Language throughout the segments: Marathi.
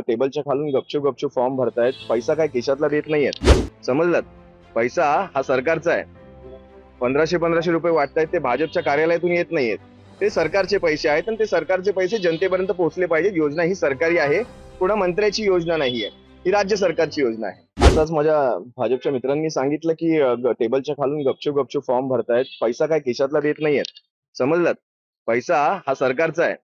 टेबलच्या खालून गपचूप गपचूप फॉर्म भरतायत. पैसा काय खिशातला देत नाहीयेत. समजलात पैसा हा सरकारचा आहे. पंधराशे पंधराशे रुपये वाटतायत ते भाजपच्या कार्यालयातून येत नाहीयेत. ते सरकारचे पैसे आहेत आणि ते सरकारचे पैसे जनतेपर्यंत पोहोचले पाहिजेत. योजना ही सरकारी आहे. कुणा मंत्र्याची योजना नाहीये ही राज्य सरकारची योजना आहे. आताच माझ्या भाजपच्या मित्रांनी सांगितलं की टेबलच्या खालून गपचूप गपचूप फॉर्म भरतायत. पैसा काय खिशातला देत नाहीयेत. समजलात पैसा हा सरकारचा आहे.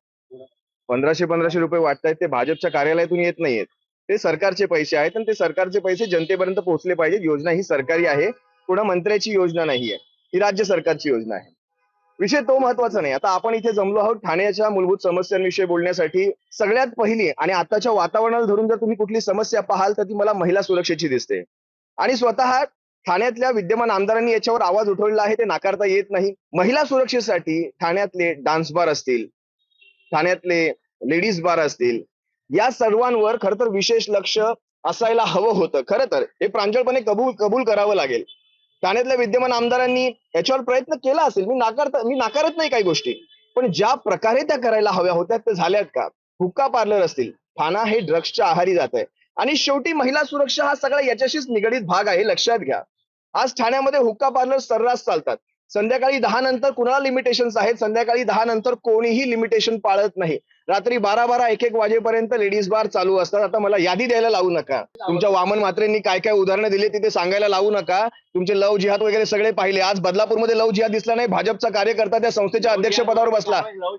पंधराशे पंधराशे रुपये वाटतायत ते भाजपच्या कार्यालयातून येत नाहीयेत. ते सरकारचे पैसे आहेत आणि ते सरकारचे पैसे जनतेपर्यंत पोहोचले पाहिजेत. योजना ही सरकारी आहे. कुणा मंत्र्याची योजना नाहीये. ही राज्य सरकारची योजना आहे. विषय तो महत्त्वाचा नाही. आता आपण इथे जमलो आहोत ठाण्याच्या मूलभूत समस्यांविषयी बोलण्यासाठी. सगळ्यात पहिली आणि आताच्या वातावरणाला धरून जर तुम्ही कुठली समस्या पाहाल तर ती मला महिला सुरक्षेची दिसते. आणि स्वतः ठाण्यातल्या विद्यमान आमदारांनी याच्यावर आवाज उठवलेला आहे ते नाकारता येत नाही. महिला सुरक्षेसाठी ठाण्यातले डान्स बार असतील ठाण्यातले लेडीज बार असतील. या सर्वांवर खर तर विशेष लक्ष असायला हवं होतं. खरं तर हे प्रांजळपणे कबूल कबूल करावं लागेल. ठाण्यातल्या विद्यमान आमदारांनी याच्यावर प्रयत्न केला असेल. मी नाकारत मी नाकारत नाही काही गोष्टी. पण ज्या प्रकारे त्या करायला हव्या होत्या त्या झाल्यात का? हुक्का पार्लर असतील. ठाणा हे ड्रग्सच्या आहारी जात आहे. आणि शेवटी महिला सुरक्षा हा सगळा याच्याशीच निगडीत भाग आहे. लक्षात घ्या. आज ठाण्यामध्ये हुक्का पार्लर सर्रास चालतात. संध्याकाळी दहा नंतर कुणाला लिमिटेशन्स आहेत? संध्याकाळी दहा नंतर कोणीही लिमिटेशन पाळत नाही. रात्री बारा बारा एक एक वाजेपर्यंत लेडीज बार चालू असतात. आता मला यादी द्यायला लावू नका. तुमच्या वामन मात्रेंनी काय काय उदाहरणं दिली तिथे सांगायला लावू नका. तुमचे लव जिहाद वगैरे सगळे पाहिले. आज बदलापूरमध्ये लव जिहाद दिसला नाही. भाजपचा कार्यकर्ता त्या संस्थेच्या अध्यक्षपदावर बसला.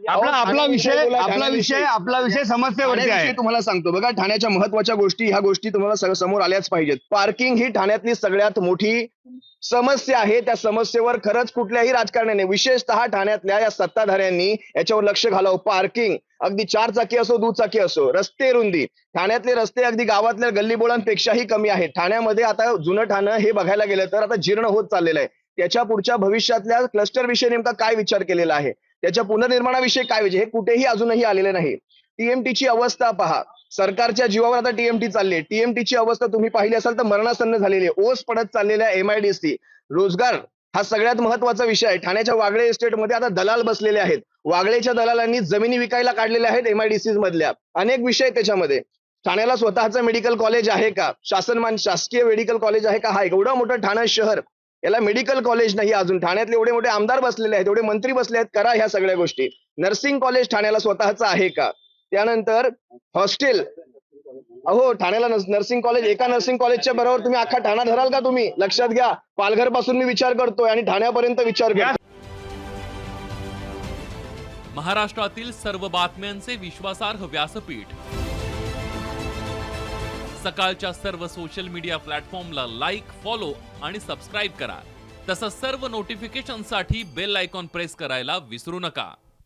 आपला आपला विषय आपला. विषय आपला विषय समस्येवरती आहे. ठाण्याविषयी तुम्हाला सांगतो. बघा ठाण्याच्या महत्त्वाच्या गोष्टी ह्या गोष्टी तुम्हाला समोर आल्याच पाहिजेत. पार्किंग ही ठाण्यातली सगळ्यात मोठी समस्या आहे. त्या समस्येवर खरंच कुठल्याही राजकारण्याने विशेषतः ठाण्यातल्या या सत्ताधाऱ्यांनी याच्यावर लक्ष घालावं. पार्किंग अगदी चार चाकी असो दुचाकी असो रस्ते रुंदी. ठाण्यातले रस्ते अगदी गावातल्या गल्लीबोळांपेक्षाही कमी आहेत. ठाण्यामध्ये आता जुनं ठाणं हे बघायला गेलं तर आता जीर्ण होत चाललेलं आहे. त्याच्या पुढच्या भविष्यातल्या क्लस्टर विषयी नेमका काय विचार केलेला आहे? त्याच्या पुनर्निर्माणाविषयी काय विषय हे कुठेही अजूनही आलेले नाही. टीएमटीची अवस्था पहा. सरकारच्या जीवावर आता टीएमटी चालली आहे. टीएमटीची अवस्था तुम्ही पाहिली असाल तर मरणासन्न झालेली आहे. ओस पडत चाललेल्या एमआयडीसी रोजगार हा सगळ्यात महत्त्वाचा विषय आहे. ठाण्याच्या वागळे इस्टेटमध्ये आता दलाल बसलेले आहेत. वागळेच्या दलालांनी जमिनी विकायला काढलेल्या आहेत एमआयडीसी मधल्या. अनेक विषय त्याच्यामध्ये. ठाण्याला स्वतःचं मेडिकल कॉलेज आहे का? शासनमान शासकीय मेडिकल कॉलेज आहे का? हा एवढं मोठं ठाणे शहर. याला मेडिकल कॉलेज नाही अजून. ठाण्यातले एवढे मोठे आमदार बसलेले आहेत एवढे मंत्री बसले आहेत. करा ह्या सगळ्या गोष्टी. नर्सिंग कॉलेज ठाण्याला स्वतःचं आहे का? त्यानंतर हॉस्टेल अहो ठाण्याला नर्सिंग कॉलेज एका नर्सिंग कॉलेजच्या बरोबर तुम्ही अख्खा ठाणा धराल का तुम्ही? लक्षात घ्या. पालघरपासून मी विचार करतोय आणि ठाण्यापर्यंत विचार करतो महाराष्ट्रातील सर्व बातम्यांचे विश्वासार्ह व्यासपीठ. सकाळच्या सर्व सोशल मीडिया प्लॅटफॉर्मला लाईक फॉलो आणि सबस्क्राईब करा. तसंच सर्व नोटिफिकेशनसाठी बेल आयकॉन प्रेस करायला विसरू नका.